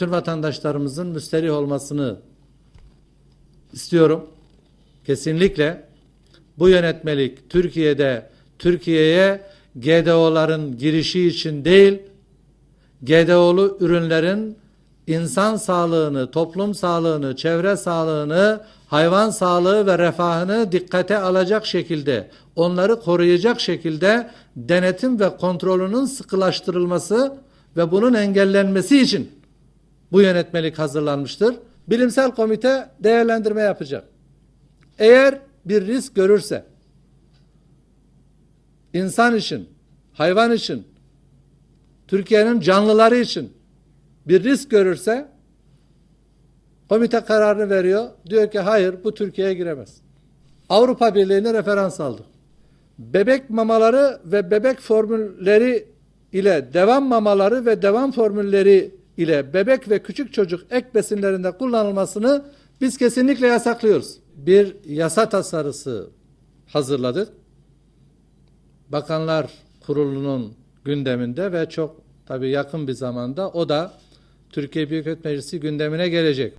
bütün vatandaşlarımızın müsterih olmasını istiyorum. Kesinlikle bu yönetmelik Türkiye'de Türkiye'ye GDO'ların girişi için değil, GDO'lu ürünlerin insan sağlığını, toplum sağlığını, çevre sağlığını, hayvan sağlığı ve refahını dikkate alacak şekilde, onları koruyacak şekilde denetim ve kontrolünün sıkılaştırılması ve bunun engellenmesi için bu yönetmelik hazırlanmıştır. Bilimsel komite değerlendirme yapacak. Eğer bir risk görürse, insan için, hayvan için, Türkiye'nin canlıları için bir risk görürse komite kararını veriyor. Diyor ki hayır bu Türkiye'ye giremez. Avrupa Birliği'ne referans aldık. Bebek mamaları ve bebek formülleri ile devam mamaları ve devam formülleri ile bebek ve küçük çocuk ek besinlerinde kullanılmasını biz kesinlikle yasaklıyoruz. Bir yasa tasarısı hazırladık. Bakanlar Kurulu'nun gündeminde ve çok tabii yakın bir zamanda o da Türkiye Büyük Millet Meclisi gündemine gelecek.